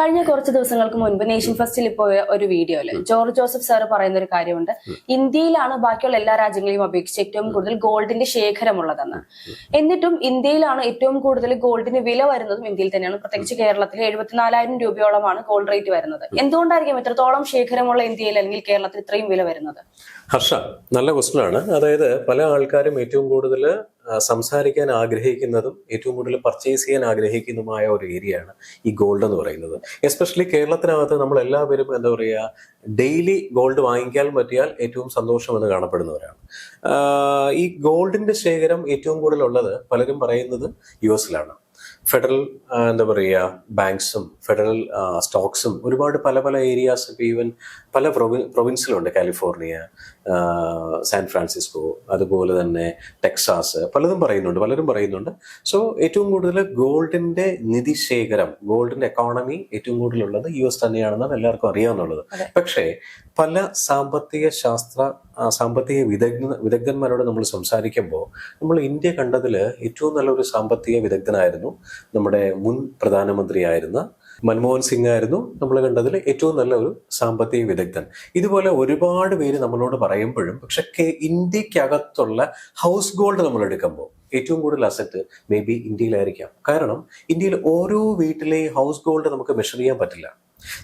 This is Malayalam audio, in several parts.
കഴിഞ്ഞ കുറച്ച് ദിവസങ്ങൾക്ക് മുൻപ് നേഷൻ ഫസ്റ്റിൽ ഇപ്പോൾ ഒരു വീഡിയോയിൽ ജോർജ് ജോസഫ് സാർ പറയുന്ന ഒരു കാര്യമുണ്ട്. ഇന്ത്യയിലാണ് ബാക്കിയുള്ള എല്ലാ രാജ്യങ്ങളെയും അപേക്ഷിച്ച് ഏറ്റവും കൂടുതൽ ഗോൾഡിന്റെ ശേഖരമുള്ളതെന്ന്. എന്നിട്ടും ഇന്ത്യയിലാണ് ഏറ്റവും കൂടുതൽ ഗോൾഡിന് വില വരുന്നതും ഇന്ത്യയിൽ തന്നെയാണ്. പ്രത്യേകിച്ച് കേരളത്തിൽ എഴുപത്തിനാലായിരം രൂപയോളമാണ് ഗോൾഡ് റേറ്റ് വരുന്നത്. എന്തുകൊണ്ടായിരിക്കും ഇത്രത്തോളം ശേഖരമുള്ള ഇന്ത്യയിൽ അല്ലെങ്കിൽ കേരളത്തിൽ ഇത്രയും വില വരുന്നത്? ഹർഷ നല്ല ക്വസ്റ്റൻ ആണ്. അതായത് പല ആൾക്കാരും ഏറ്റവും കൂടുതൽ സംസാരിക്കാൻ ആഗ്രഹിക്കുന്നതും ഏറ്റവും കൂടുതൽ പർച്ചേസ് ചെയ്യാൻ ആഗ്രഹിക്കുന്നതുമായ ഒരു ഏരിയയാണ് ഈ ഗോൾഡ് എന്ന് പറയുന്നത്. എസ്പെഷ്യലി കേരളത്തിനകത്ത് നമ്മൾ എല്ലാവരും എന്താ പറയുക ഡെയിലി ഗോൾഡ് വാങ്ങിക്കാൻ പറ്റിയാൽ ഏറ്റവും സന്തോഷം എന്ന് കാണപ്പെടുന്നവരാണ്. ഈ ഗോൾഡിന്റെ ശേഖരം ഏറ്റവും കൂടുതൽ ഉള്ളത് പലരും പറയുന്നത് യു എസിലാണ് ഫെഡറൽ എന്താ പറയുക ബാങ്ക്സും ഫെഡറൽ സ്റ്റോക്സും ഒരുപാട് പല പല ഏരിയാസ് ഇപ്പം ഈവൻ പല പ്രൊവി പ്രൊവിൻസിലുണ്ട്. കാലിഫോർണിയ സാൻ ഫ്രാൻസിസ്കോ അതുപോലെ തന്നെ ടെക്സാസ് പലതും പറയുന്നുണ്ട് പലരും പറയുന്നുണ്ട്. സോ ഏറ്റവും കൂടുതൽ ഗോൾഡിന്റെ നിധിശേഖരം ഗോൾഡിന്റെ എക്കോണമി ഏറ്റവും കൂടുതലുള്ളത് യു എസ് തന്നെയാണെന്നാണ് എല്ലാവർക്കും അറിയാവുന്നുള്ളത്. പക്ഷേ പല സാമ്പത്തിക ശാസ്ത്ര സാമ്പത്തിക വിദഗ്ധ വിദഗ്ധന്മാരോട് നമ്മൾ സംസാരിക്കുമ്പോൾ നമ്മൾ ഇന്ത്യ കണ്ടതിൽ ഏറ്റവും നല്ലൊരു സാമ്പത്തിക വിദഗ്ധനായിരുന്നു നമ്മുടെ മുൻ പ്രധാനമന്ത്രിയായിരുന്ന മൻമോഹൻ സിംഗ് ആയിരുന്നു നമ്മൾ കണ്ടതിൽ ഏറ്റവും നല്ല ഒരു സാമ്പത്തിക വിദഗ്ധൻ. ഇതുപോലെ ഒരുപാട് പേര് നമ്മളോട് പറയുമ്പോഴും പക്ഷെ ഇന്ത്യക്കകത്തുള്ള ഹൗസ് ഗോൾഡ് നമ്മൾ എടുക്കുമ്പോൾ ഏറ്റവും കൂടുതൽ അസറ്റ് മേ ബി ഇന്ത്യയിലായിരിക്കാം. കാരണം ഇന്ത്യയിൽ ഓരോ വീട്ടിലെയും ഹൗസ് ഗോൾഡ് നമുക്ക് മെഷർ ചെയ്യാൻ പറ്റില്ല.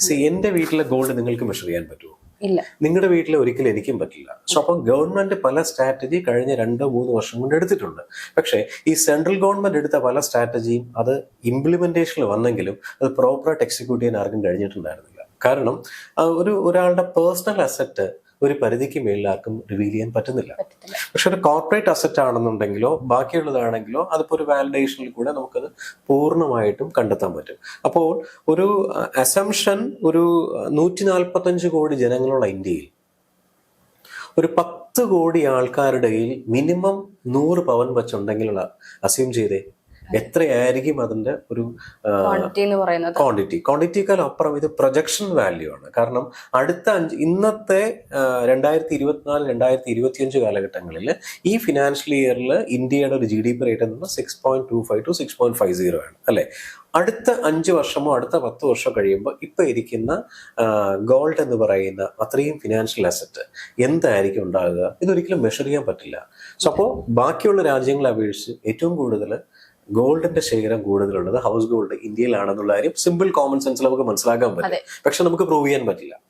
സി എന്റെ വീട്ടിലെ ഗോൾഡ് നിങ്ങൾക്ക് മെഷർ ചെയ്യാൻ പറ്റുമോ? നിങ്ങളുടെ വീട്ടിൽ ഒരിക്കലും എനിക്കും പറ്റില്ല. സോ അപ്പം ഗവൺമെന്റ് പല സ്ട്രാറ്റജി കഴിഞ്ഞ രണ്ടോ മൂന്ന് വർഷം കൊണ്ട് എടുത്തിട്ടുണ്ട്. പക്ഷേ ഈ സെൻട്രൽ ഗവൺമെന്റ് എടുത്ത പല സ്ട്രാറ്റജിയും അത് ഇംപ്ലിമെന്റേഷനിൽ വന്നെങ്കിലും അത് പ്രോപ്പറായിട്ട് എക്സിക്യൂട്ട് ചെയ്യാൻ ആർക്കും കഴിഞ്ഞിട്ടുണ്ടായിരുന്നില്ല. കാരണം ഒരു ഒരാളുടെ പേഴ്സണൽ അസറ്റ് ഒരു പരിധിക്ക് മേളിൽ ആർക്കും റിവീൽ ചെയ്യാൻ പറ്റുന്നില്ല. പക്ഷെ ഒരു കോർപ്പറേറ്റ് അസറ്റ് ആണെന്നുണ്ടെങ്കിലോ ബാക്കിയുള്ളതാണെങ്കിലോ അതിപ്പോ ഒരു വാലിഡേഷനിൽ കൂടെ നമുക്കത് പൂർണമായിട്ടും കണ്ടെത്താൻ പറ്റും. അപ്പോൾ ഒരു അസംഷൻ ഒരു നൂറ്റി നാൽപ്പത്തഞ്ച് കോടി ജനങ്ങളുള്ള ഇന്ത്യയിൽ ഒരു പത്ത് കോടി ആൾക്കാരുടെ മിനിമം നൂറ് പവൻ വച്ചുണ്ടെങ്കിലുള്ള അസ്യൂം ചെയ്തേ എത്രയായിരിക്കും അതിന്റെ ഒരു ക്വാണ്ടിറ്റി എന്ന് പറയുന്നത്? ക്വാണ്ടിറ്റി ക്വാണ്ടിറ്റിയേക്കാൾ അപ്പുറം ഇത് പ്രൊജക്ഷൻ വാല്യൂ ആണ്. കാരണം അടുത്ത അഞ്ച് ഇന്നത്തെ രണ്ടായിരത്തി ഇരുപത്തിനാല് രണ്ടായിരത്തി ഇരുപത്തിയഞ്ച് കാലഘട്ടങ്ങളിൽ ഈ ഫിനാൻഷ്യൽ ഇയറിൽ ഇന്ത്യയുടെ ഒരു ജി ഡി പി റേറ്റ് എന്നത് six point two five to six point five zero ആണ്. അല്ലെ? അടുത്ത അഞ്ച് വർഷമോ അടുത്ത പത്ത് വർഷം കഴിയുമ്പോൾ ഇപ്പൊ ഇരിക്കുന്ന ഗോൾഡ് എന്ന് പറയുന്ന അത്രയും ഫിനാൻഷ്യൽ അസറ്റ് എന്തായിരിക്കും ഉണ്ടാകുക? ഇതൊരിക്കലും മെഷർ ചെയ്യാൻ പറ്റില്ല. സോ അപ്പോൾ ബാക്കിയുള്ള രാജ്യങ്ങളെ അപേക്ഷിച്ച് ഏറ്റവും കൂടുതൽ ഗോൾഡിന്റെ ശേഖരം കൂടുതലുള്ളത് ഹൗസ് ഗോൾഡ് ഇന്ത്യയിലാണെന്നുള്ള കാര്യം സിമ്പിൾ കോമൺ സെൻസിൽ നമുക്ക് മനസ്സിലാക്കാൻ പറ്റും. പക്ഷെ നമുക്ക് പ്രൂവ് ചെയ്യാൻ പറ്റില്ല.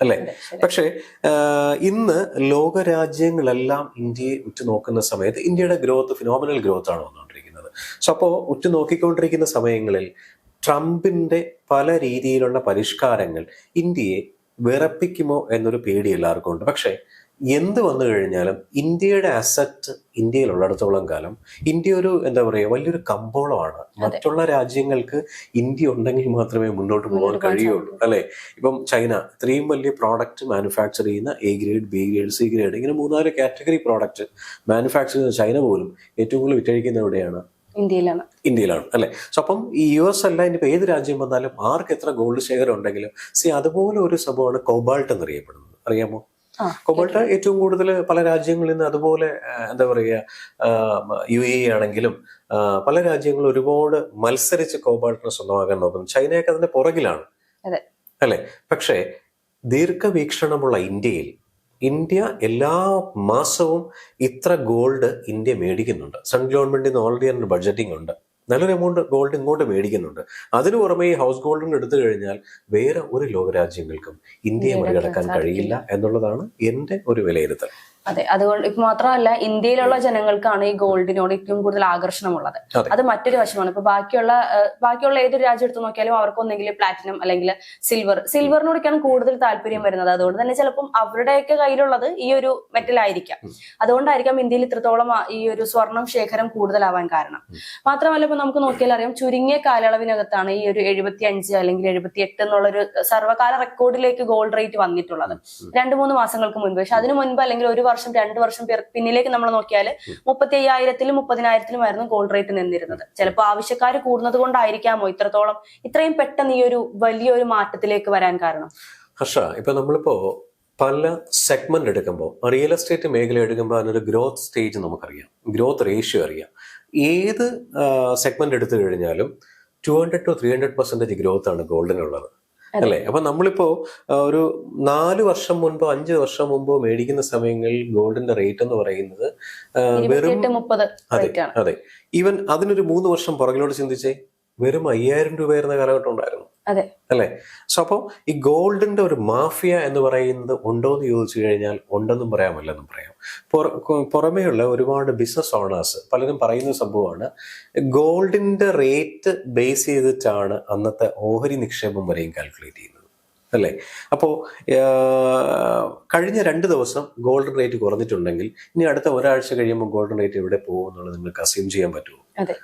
അല്ലെ? പക്ഷെ ഇന്ന് ലോകരാജ്യങ്ങളെല്ലാം ഇന്ത്യയെ ഉറ്റുനോക്കുന്ന സമയത്ത് ഇന്ത്യയുടെ ഗ്രോത്ത് ഫിനോമിനൽ ഗ്രോത്ത് ആണ് വന്നുകൊണ്ടിരിക്കുന്നത്. സോ അപ്പോ ഉറ്റുനോക്കിക്കൊണ്ടിരിക്കുന്ന സമയങ്ങളിൽ ട്രംപിന്റെ പല രീതിയിലുള്ള പരിഷ്കാരങ്ങൾ ഇന്ത്യയെ വിറപ്പിക്കുമോ എന്നൊരു പേടി എല്ലാവർക്കും ഉണ്ട്. പക്ഷേ എന്ത് വന്നു കഴിഞ്ഞാലും ഇന്ത്യയുടെ അസറ്റ് ഇന്ത്യയിലുള്ളിടത്തോളം കാലം ഇന്ത്യ ഒരു എന്താ പറയുക വലിയൊരു കമ്പോളമാണ്. മറ്റുള്ള രാജ്യങ്ങൾക്ക് ഇന്ത്യ ഉണ്ടെങ്കിൽ മാത്രമേ മുന്നോട്ട് പോകാൻ കഴിയുള്ളൂ. അല്ലെ? ഇപ്പം ചൈന ഇത്രയും വലിയ പ്രോഡക്റ്റ് മാനുഫാക്ചർ ചെയ്യുന്ന A grade B grade C grade ഇങ്ങനെ മൂന്നാൽ കാറ്റഗറി പ്രോഡക്റ്റ് മാനുഫാക്ചർ ചെയ്യുന്ന ചൈന പോലും ഏറ്റവും കൂടുതൽ വിറ്റഴിക്കുന്ന എവിടെയാണ്? ഇന്ത്യയിലാണ്. ഇന്ത്യയിലാണ്. അല്ലെ? സോ അപ്പം ഈ യു എസ് അല്ല ഇനി ഏത് രാജ്യം വന്നാലും ആർക്ക് എത്ര ഗോൾഡ് ശേഖരം ഉണ്ടെങ്കിലും സി അതുപോലെ ഒരു സംഭവമാണ് കോബാൾട്ട് എന്നറിയപ്പെടുന്നത്. അറിയാമോ? കോബാൾട്ട് ഏറ്റവും കൂടുതൽ പല രാജ്യങ്ങളിൽ നിന്ന് അതുപോലെ എന്താ പറയുക യു എ ആണെങ്കിലും പല രാജ്യങ്ങളും ഒരുപാട് മത്സരിച്ച് കോബാൾട്ടിനെ സ്വന്തമാക്കാൻ നോക്കുന്നു. ചൈനയൊക്കെ അതിന്റെ പുറകിലാണ്. അല്ലെ? പക്ഷേ ദീർഘവീക്ഷണമുള്ള ഇന്ത്യയിൽ ഇന്ത്യ എല്ലാ മാസവും ഇത്ര ഗോൾഡ് ഇന്ത്യ മേടിക്കുന്നുണ്ട്. സെൻട്രൽ ഗവൺമെന്റിൽ നിന്ന് ഓൾറെഡി അതിന് ബഡ്ജറ്റിംഗ് ഉണ്ട്. നല്ലൊരു എമൗണ്ട് ഗോൾഡ് ഇങ്ങോട്ട് മേടിക്കുന്നുണ്ട്. അതിനു പുറമെ ഈ ഹൗസ് ഗോൾഡിന് എടുത്തു കഴിഞ്ഞാൽ വേറെ ഒരു ലോകരാജ്യങ്ങൾക്കും ഇന്ത്യയെ മറികടക്കാൻ കഴിയില്ല എന്നുള്ളതാണ് എന്റെ ഒരു വിലയിരുത്തൽ. അതെ അതുകൊണ്ട് ഇപ്പൊ മാത്രമല്ല ഇന്ത്യയിലുള്ള ജനങ്ങൾക്കാണ് ഈ ഗോൾഡിനോട് ഏറ്റവും കൂടുതൽ ആകർഷണമുള്ളത്. അതെ. മറ്റൊരു വശമാണ്. ഇപ്പൊ ബാക്കിയുള്ള ബാക്കിയുള്ള ഏതൊരു രാജ്യം എടുത്തു നോക്കിയാലും അവർക്ക് ഒന്നെങ്കിൽ പ്ലാറ്റിനം അല്ലെങ്കിൽ സിൽവർ. സിൽവറിനോടൊക്കെയാണ് കൂടുതൽ താല്പര്യം വരുന്നത്. അതുകൊണ്ട് തന്നെ ചിലപ്പം അവരുടെയൊക്കെ കയ്യിലുള്ളത് ഈ ഒരു മെറ്റൽ ആയിരിക്കാം അതുകൊണ്ടായിരിക്കാം ഇന്ത്യയിൽ ഇത്രത്തോളം ഈ ഒരു സ്വർണം ശേഖരം കൂടുതലാവാൻ കാരണം. മാത്രമല്ല ഇപ്പൊ നമുക്ക് നോക്കിയാൽ അറിയാം ചുരുങ്ങിയ കാലയളവിനകത്താണ് ഈ ഒരു എഴുപത്തി അഞ്ച് അല്ലെങ്കിൽ എഴുപത്തി എട്ട് എന്നുള്ള ഒരു സർവകാല റെക്കോർഡിലേക്ക് ഗോൾഡ് റേറ്റ് വന്നിട്ടുള്ളത്. രണ്ടു മൂന്ന് മാസങ്ങൾക്ക് മുൻപ്. പക്ഷെ അതിനു മുൻപ് അല്ലെങ്കിൽ ഒരു വർഷം രണ്ട് വർഷം പിന്നിലേക്ക് നമ്മൾ നോക്കിയാൽ മുപ്പത്തി അയ്യായിരത്തിലും മുപ്പതിനായിരത്തിലുമായിരുന്നു ഗോൾഡ് റേറ്റ് നിന്നിരുന്നത്. ചിലപ്പോൾ ആവശ്യക്കാർ കൂടുന്നത് കൊണ്ടായിരിക്കാമോ ഇത്രത്തോളം ഇത്രയും പെട്ടെന്ന് ഈ ഒരു വലിയൊരു മാറ്റത്തിലേക്ക് വരാൻ കാരണം? ഹർഷ ഇപ്പൊ നമ്മളിപ്പോ പല സെഗ്മെന്റ് എടുക്കുമ്പോൾ റിയൽ എസ്റ്റേറ്റ് മേഖല എടുക്കുമ്പോൾ അതിനൊരു ഗ്രോത്ത് സ്റ്റേജ് നമുക്കറിയാം. ഗ്രോത്ത് റേഷ്യോ അറിയാം. ഏത് സെഗ്മെന്റ് എടുത്തു കഴിഞ്ഞാലും two hundred to three hundred percentage ഗ്രോത്താണ് ഗോൾഡിനുള്ളത് അല്ലേ? അപ്പൊ നമ്മളിപ്പോ ഒരു നാല് വർഷം മുൻപോ അഞ്ച് വർഷം മുമ്പോ മേടിക്കുന്ന സമയങ്ങളിൽ ഗോൾഡിന്റെ റേറ്റ് എന്ന് പറയുന്നത് വെറും അതെ അതെ. ഈവൻ അതിനൊരു മൂന്ന് വർഷം പുറകിലോട്ട് ചിന്തിച്ചേ? വെറും അയ്യായിരം രൂപ വരുന്ന കാലഘട്ടം ഉണ്ടായിരുന്നു. അതെ. അല്ലേ? സോ അപ്പോ ഈ ഗോൾഡിന്റെ ഒരു മാഫിയ എന്ന് പറയുന്നത് ഉണ്ടോ എന്ന് ചോദിച്ചു കഴിഞ്ഞാൽ ഉണ്ടെന്നും പറയാം അല്ലെന്നും പറയാം. പുറ- പുറമേയുള്ള ഒരുപാട് ബിസിനസ് ഓണേഴ്സ് പലരും പറയുന്ന സംഭവമാണ് ഗോൾഡിന്റെ റേറ്റ് ബേസ് ചെയ്തിട്ടാണ് അന്നത്തെ ഓഹരി നിക്ഷേപം വരെയും കാൽക്കുലേറ്റ് ചെയ്യുന്നത്. അല്ലേ? അപ്പോൾ കഴിഞ്ഞ രണ്ട് ദിവസം ഗോൾഡൻ റേറ്റ് കുറഞ്ഞിട്ടുണ്ടെങ്കിൽ ഇനി അടുത്ത ഒരാഴ്ച കഴിയുമ്പോൾ ഗോൾഡൻ റേറ്റ് എവിടെ പോകും എന്നുള്ളത് നിങ്ങൾക്ക് അസ്യൂം ചെയ്യാൻ പറ്റുമോ?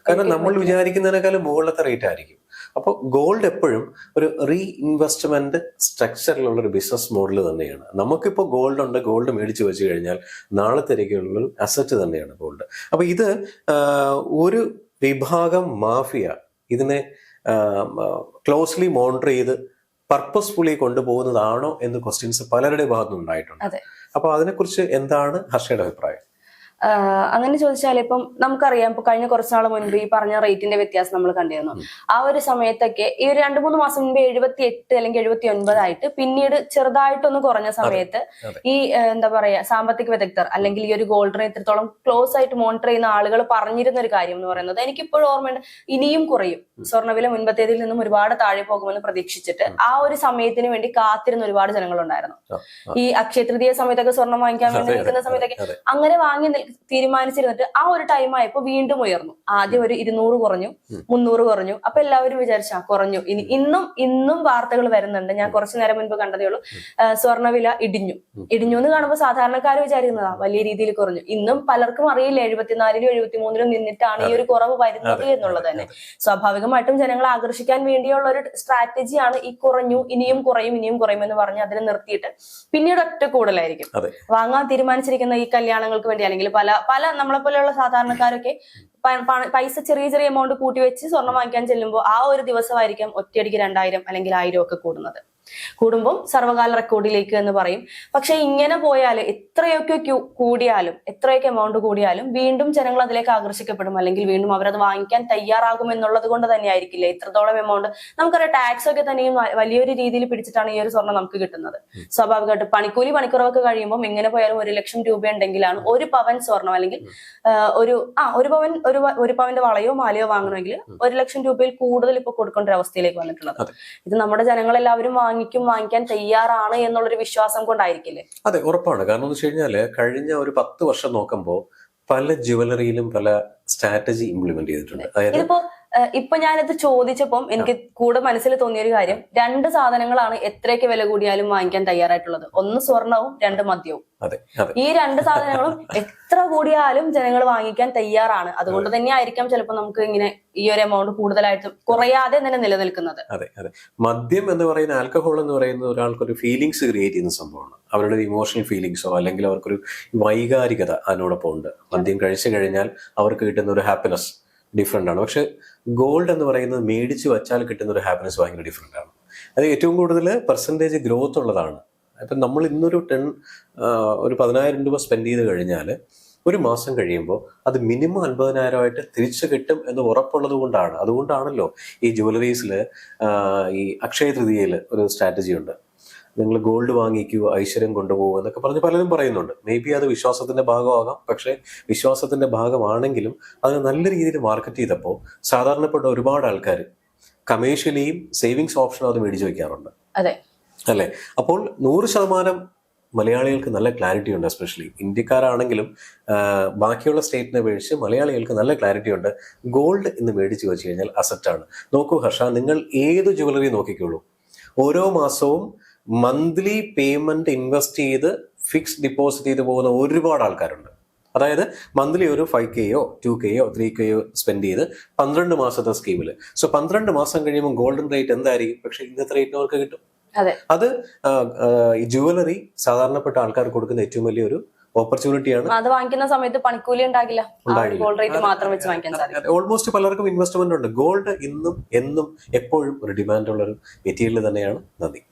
കാരണം നമ്മൾ വിചാരിക്കുന്നതിനേക്കാളും മുകളിലത്തെ റേറ്റ് ആയിരിക്കും. അപ്പോൾ ഗോൾഡ് എപ്പോഴും ഒരു റീ ഇൻവെസ്റ്റ്മെന്റ് സ്ട്രക്ചറിലുള്ള ഒരു ബിസിനസ് മോഡൽ തന്നെയാണ്. നമുക്കിപ്പോൾ ഗോൾഡ് ഉണ്ട് ഗോൾഡ് മേടിച്ച് വെച്ച് കഴിഞ്ഞാൽ നാളെ ഒരു അസറ്റ് തന്നെയാണ് ഗോൾഡ് അപ്പോൾ ഇത് ഒരു വിഭാഗം മാഫിയ ഇതിനെ ക്ലോസ്ലി മോണിറ്റർ ചെയ്ത് പർപ്പസ്ഫുള്ളി കൊണ്ടുപോകുന്നതാണോ എന്ന് ക്വസ്റ്റ്യൻസ് പലരുടെ ഭാഗത്തുനിന്നുണ്ടായിട്ടുണ്ട് അതെ. അപ്പൊ അതിനെക്കുറിച്ച് എന്താണ് ഹർഷയുടെ അഭിപ്രായം അങ്ങനെ ചോദിച്ചാൽ ഇപ്പം നമുക്കറിയാം ഇപ്പൊ കഴിഞ്ഞ കുറച്ച് നാൾ മുൻപ് ഈ പറഞ്ഞ റേറ്റിന്റെ വ്യത്യാസം നമ്മൾ കണ്ടിരുന്നു. ആ ഒരു സമയത്തൊക്കെ ഈ ഒരു രണ്ടു മൂന്ന് മാസം മുമ്പ് എഴുപത്തി എട്ട് അല്ലെങ്കിൽ എഴുപത്തി ഒൻപതായിട്ട് പിന്നീട് ചെറുതായിട്ടൊന്ന് കുറഞ്ഞ സമയത്ത് ഈ എന്താ പറയാ സാമ്പത്തിക വിദഗ്ധർ അല്ലെങ്കിൽ ഈ ഒരു ഗോൾഡിനെ ഇത്രത്തോളം ക്ലോസ് ആയിട്ട് മോണിറ്റർ ചെയ്യുന്ന ആളുകൾ പറഞ്ഞിരുന്ന ഒരു കാര്യം എന്ന് പറയുന്നത് എനിക്കിപ്പോഴും ഓർമ്മയുണ്ട്. ഇനിയും കുറയും. സ്വർണവില മുൻപത്തേതിൽ നിന്നും ഒരുപാട് താഴെ പോകുമെന്ന് പ്രതീക്ഷിച്ചിട്ട് ആ ഒരു സമയത്തിന് വേണ്ടി കാത്തിരുന്ന ഒരുപാട് ജനങ്ങളുണ്ടായിരുന്നു. ഈ അക്ഷയ തൃതീയ സമയത്തൊക്കെ സ്വർണം വാങ്ങിക്കാൻ വേണ്ടി നിൽക്കുന്ന സമയത്തൊക്കെ അങ്ങനെ വാങ്ങി തീരുമാനിച്ചിരുന്നിട്ട് ആ ഒരു ടൈം ആയപ്പോ വീണ്ടും ഉയർന്നു. ആദ്യം ഒരു ഇരുന്നൂറ് കുറഞ്ഞു. മുന്നൂറ് കുറഞ്ഞു. അപ്പൊ എല്ലാവരും വിചാരിച്ച കുറഞ്ഞു. ഇനി ഇന്നും ഇന്നും വാർത്തകൾ വരുന്നുണ്ട്. ഞാൻ കുറച്ചു നേരം മുൻപ് കണ്ടതേ ഉള്ളൂ. സ്വർണവില ഇടിഞ്ഞു. ഇടിഞ്ഞു എന്ന് കാണുമ്പോൾ സാധാരണക്കാർ വിചാരിക്കുന്നതാ വലിയ രീതിയിൽ കുറഞ്ഞു. ഇന്നും പലർക്കും അറിയില്ല എഴുപത്തിനാലിലും എഴുപത്തിമൂന്നിലും നിന്നിട്ടാണ് ഈ ഒരു കുറവ് വരുന്നത് എന്നുള്ളത് തന്നെ. സ്വാഭാവികമായിട്ടും ജനങ്ങളെ ആകർഷിക്കാൻ വേണ്ടിയുള്ള ഒരു സ്ട്രാറ്റജിയാണ് ഈ കുറഞ്ഞു ഇനിയും കുറയും ഇനിയും കുറയും എന്ന് പറഞ്ഞ് അതിനെ നിർത്തിയിട്ട് പിന്നീട് ഒറ്റ കൂടുതലായിരിക്കും വാങ്ങാൻ തീരുമാനിച്ചിരിക്കുന്ന ഈ കല്യാണങ്ങൾക്ക് വേണ്ടി അല്ലെങ്കിൽ പല പല നമ്മളെ പോലെയുള്ള സാധാരണക്കാരൊക്കെ പൈസ ചെറിയ ചെറിയ എമൗണ്ട് കൂട്ടി വെച്ച് സ്വർണം വാങ്ങിക്കാൻ ചെല്ലുമ്പോൾ ആ ഒരു ദിവസമായിരിക്കും ഒറ്റയടിക്ക് രണ്ടായിരം അല്ലെങ്കിൽ ആയിരം ഒക്കെ കൂടുന്നത്. കൂടുമ്പോൾ സർവകാല റെക്കോർഡിലേക്ക് എന്ന് പറയും. പക്ഷെ ഇങ്ങനെ പോയാൽ എത്രയൊക്കെ കൂടിയാലും എത്രയൊക്കെ എമൗണ്ട് കൂടിയാലും വീണ്ടും ജനങ്ങൾ അതിലേക്ക് ആകർഷിക്കപ്പെടും. അല്ലെങ്കിൽ വീണ്ടും അവരത് വാങ്ങിക്കാൻ തയ്യാറാകും എന്നുള്ളത് കൊണ്ട് തന്നെ ആയിരിക്കില്ല ഇത്രത്തോളം എമൗണ്ട് നമുക്കറിയാം ടാക്സ് ഒക്കെ തന്നെയും വലിയൊരു രീതിയിൽ പിടിച്ചിട്ടാണ് ഈ ഒരു സ്വർണം നമുക്ക് കിട്ടുന്നത്. സ്വാഭാവികമായിട്ട് പണിക്കൂലി പണിക്കുറവൊക്കെ കഴിയുമ്പോൾ എങ്ങനെ പോയാലും ഒരു ലക്ഷം രൂപ ഉണ്ടെങ്കിലാണ് ഒരു പവൻ സ്വർണം അല്ലെങ്കിൽ ഒരു ആ ഒരു പവൻ ഒരു ഒരു പവന്റെ വളയോ മാലയോ വാങ്ങണമെങ്കിൽ ഒരു ലക്ഷം രൂപയിൽ കൂടുതൽ ഇപ്പൊ കൊടുക്കേണ്ട ഒരു അവസ്ഥയിലേക്ക് വന്നിട്ടുള്ളത്. ഇത് നമ്മുടെ ജനങ്ങളെല്ലാവരും വാങ്ങിക്കും വാങ്ങിക്കാൻ തയ്യാറാണ് എന്നുള്ളൊരു വിശ്വാസം കൊണ്ടായിരിക്കില്ലേ? അതെ ഉറപ്പാണ്. കാരണം എന്ന് വെച്ച് കഴിഞ്ഞാൽ കഴിഞ്ഞ ഒരു പത്ത് വർഷം നോക്കുമ്പോൾ പല ജുവലറിയിലും പല സ്ട്രാറ്റജി ഇംപ്ലിമെന്റ് ചെയ്തിട്ടുണ്ട്. അതായത് ഇപ്പൊ ഞാനിത് ചോദിച്ചപ്പം എനിക്ക് കൂടെ മനസ്സിൽ തോന്നിയൊരു കാര്യം. രണ്ട് സാധനങ്ങളാണ് എത്രയൊക്കെ വില കൂടിയാലും വാങ്ങിക്കാൻ തയ്യാറായിട്ടുള്ളത്. ഒന്ന് സ്വർണവും രണ്ട് മദ്യവും. ഈ രണ്ട് സാധനങ്ങളും എത്ര കൂടിയാലും ജനങ്ങൾ വാങ്ങിക്കാൻ തയ്യാറാണ്. അതുകൊണ്ട് തന്നെ ആയിരിക്കാം ചിലപ്പോൾ നമുക്ക് ഇങ്ങനെ ഈ ഒരു എമൗണ്ട് കൂടുതലായിട്ട് കുറയാതെ തന്നെ നിലനിൽക്കുന്നത്. അതെ അതെ. മദ്യം എന്ന് പറയുന്ന ആൽക്കഹോൾ എന്ന് പറയുന്ന ഒരാൾക്കൊരു ഫീലിംഗ്സ് ക്രിയേറ്റ് ചെയ്യുന്ന സംഭവമാണ്. അവരുടെ ഇമോഷണൽ ഫീലിങ്സോ അല്ലെങ്കിൽ അവർക്കൊരു വൈകാരികത അതിനോടൊപ്പം ഉണ്ട്. മദ്യം കഴിച്ചു കഴിഞ്ഞാൽ അവർക്ക് കിട്ടുന്ന ഒരു ഹാപ്പിനെസ് ഡിഫറെന്റ് ആണ്. പക്ഷെ ഗോൾഡ് എന്ന് പറയുന്നത് മേടിച്ച് വച്ചാൽ കിട്ടുന്ന ഒരു ഹാപ്പിനെസ് ഭയങ്കര ഡിഫറെന്റ് ആണ്. അത് ഏറ്റവും കൂടുതൽ പെർസെന്റേജ് ഗ്രോത്ത് ഉള്ളതാണ്. അപ്പം നമ്മൾ ഇന്നൊരു ടെൻ ഒരു പതിനായിരം രൂപ സ്പെൻഡ് ചെയ്ത് കഴിഞ്ഞാൽ ഒരു മാസം കഴിയുമ്പോൾ അത് മിനിമം അൻപതിനായിരമായിട്ട് തിരിച്ചു കിട്ടും എന്ന് ഉറപ്പുള്ളത് കൊണ്ടാണ്. അതുകൊണ്ടാണല്ലോ ഈ ജുവലറീസിൽ ഈ അക്ഷയ തൃതീയയിൽ ഒരു സ്ട്രാറ്റജി ഉണ്ട്. നിങ്ങൾ ഗോൾഡ് വാങ്ങിക്കൂ ഐശ്വര്യം കൊണ്ടുപോകൂ എന്നൊക്കെ പറഞ്ഞ് പലരും പറയുന്നുണ്ട്. മേ ബി അത് വിശ്വാസത്തിന്റെ ഭാഗമാകാം. പക്ഷേ വിശ്വാസത്തിന്റെ ഭാഗമാണെങ്കിലും അതിനെ നല്ല രീതിയിൽ മാർക്കറ്റ് ചെയ്തപ്പോൾ സാധാരണപ്പെട്ട ഒരുപാട് ആൾക്കാർ കമേഴ്ഷ്യലിയും സേവിങ്സ് ഓപ്ഷനും അത് മേടിച്ചു വയ്ക്കാറുണ്ട് അതെ. അല്ലേ? അപ്പോൾ നൂറ് ശതമാനം മലയാളികൾക്ക് നല്ല ക്ലാരിറ്റി ഉണ്ട് എസ്പെഷ്യലി ഇന്ത്യക്കാരാണെങ്കിലും ബാക്കിയുള്ള സ്റ്റേറ്റിനെ അപേക്ഷിച്ച് മലയാളികൾക്ക് നല്ല ക്ലാരിറ്റി ഉണ്ട്. ഗോൾഡ് എന്ന് മേടിച്ച് വെച്ച് കഴിഞ്ഞാൽ അസറ്റാണ് നോക്കൂ ഹർഷ നിങ്ങൾ ഏത് ജ്വല്ലറി നോക്കിക്കോളൂ. ഓരോ മാസവും മന്ത്ലി പേയ്മെന്റ് ഇൻവെസ്റ്റ് ചെയ്ത് ഫിക്സ്ഡ് ഡിപ്പോസിറ്റ് ചെയ്ത് പോകുന്ന ഒരുപാട് ആൾക്കാരുണ്ട്. അതായത് മന്ത്ലി ഒരു ഫൈവ് കെയോ ടു കെയോ ത്രീ കെയോ സ്പെൻഡ് ചെയ്ത് പന്ത്രണ്ട് മാസത്തെ സ്കീമിൽ സോ പന്ത്രണ്ട് മാസം കഴിയുമ്പോൾ ഗോൾഡൻ റേറ്റ് എന്തായിരിക്കും? പക്ഷെ ഇന്നത്തെ റേറ്റിന് അവർക്ക് കിട്ടും. അതെ. ജുവലറി സാധാരണപ്പെട്ട ആൾക്കാർ കൊടുക്കുന്ന ഏറ്റവും വലിയൊരു ഓപ്പർച്യൂണിറ്റിയാണ് അത് വാങ്ങിക്കുന്ന സമയത്ത് പണിക്കൂലി ഉണ്ടാകില്ല. ഉണ്ടാകില്ല. ഗോൾഡ് റേറ്റ് മാത്രം വെച്ച് വാങ്ങിക്കാൻ സാധിക്കും. ഓൾമോസ്റ്റ് പലർക്കും ഇൻവെസ്റ്റ്മെന്റ് ഉണ്ട്. ഗോൾഡ് ഇന്നും എന്നും എപ്പോഴും ഒരു ഡിമാൻഡ് ഉള്ള ഒരു മെറ്റീരിയൽ തന്നെയാണ് നന്ദി.